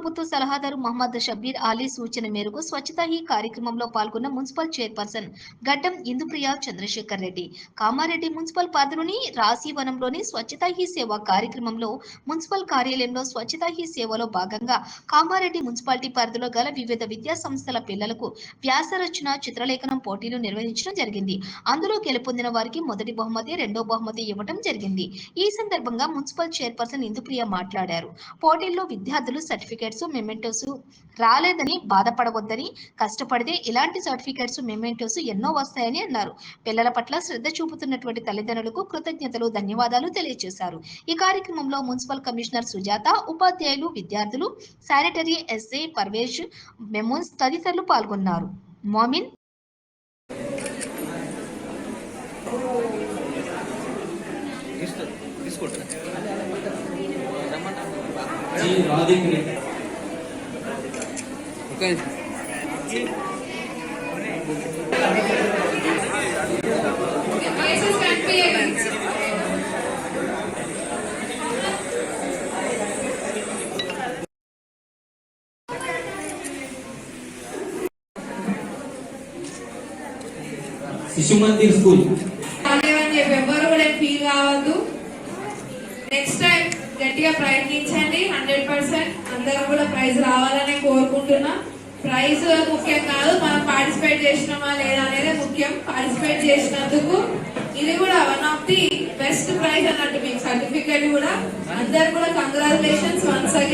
ప్రభుత్వ సలహాదారు మహమ్మద్ షబీర్ అలీ సూచన మేరకు స్వచ్ఛతా హీ కార్యక్రమంలో పాల్గొన్న municipal chairperson Gaddam Indupriya Chandrashekar Reddy. Kamareddy municipal పరిధిలోని రాశీవనంలోని స్వచ్ఛతా హీ సేవ కార్యక్రమంలో మున్సిపల్ కార్యాలయంలో స్వచ్ఛతా హీ సేవలో భాగంగా కామారెడ్డి మున్సిపాలిటీ పరిధిలో గల వివిధ విద్యా సంస్థల పిల్లలకు వ్యాసరచన చిత్రలేఖనం పోటీలు నిర్వహించడం జరిగింది. అందులో గెలుపొందిన వారికి మొదటి బహుమతి రెండో బహుమతి ఇవ్వడం జరిగింది. ఈ సందర్భంగా మున్సిపల్ చైర్పర్సన్ ఇందుప్రియ మాట్లాడారు. పోటీల్లో విద్యార్థులు సర్టిఫికేట్స్ మెమెంటోస్ రాలేదని బాధపడవద్దని కష్టపడితే ఇలాంటి సర్టిఫికేట్స్ మెమెంటోస్ ఎన్నో వస్తాయని అన్నారు. పిల్లల పట్ల శ్రద్ధ చూపుతున్నటువంటి తల్లిదండ్రులకు కృతజ్ఞతలు ధన్యవాదాలు తెలియజేశారు. ఈ కార్యక్రమంలో మున్సిపల్ కమిషనర్ సుజాత ఉపాధ్యాయులు విద్యార్థులు శానిటరీ ఎస్ఏ పర్వేష్ మెమోన్స్ తదితరులు పాల్గొన్నారు. మోమిన్. తీసుకో- తీసుకుంటా శిశు మందిర్ స్కూల్ ఎవరు కూడా ఫీల్ కావద్దు. నెక్స్ట్ టైం గట్టిగా ప్రయత్నించండి హండ్రెడ్ పర్సెంట్ అందరం కూడా ప్రైజ్ రావాలనే కోరుకుంటున్నా. ప్రైజ్ ముఖ్యం కాదు మనం పార్టిసిపేట్ చేసినామా లేదా అనేది ముఖ్యం. పార్టిసిపేట్ చేసినందుకు ఇది కూడా one of the best prize అన్నట్టు మీకు సర్టిఫికేట్ కూడా. అందరు కూడా కంగ్రాచులేషన్స్ వన్స్ అగైన్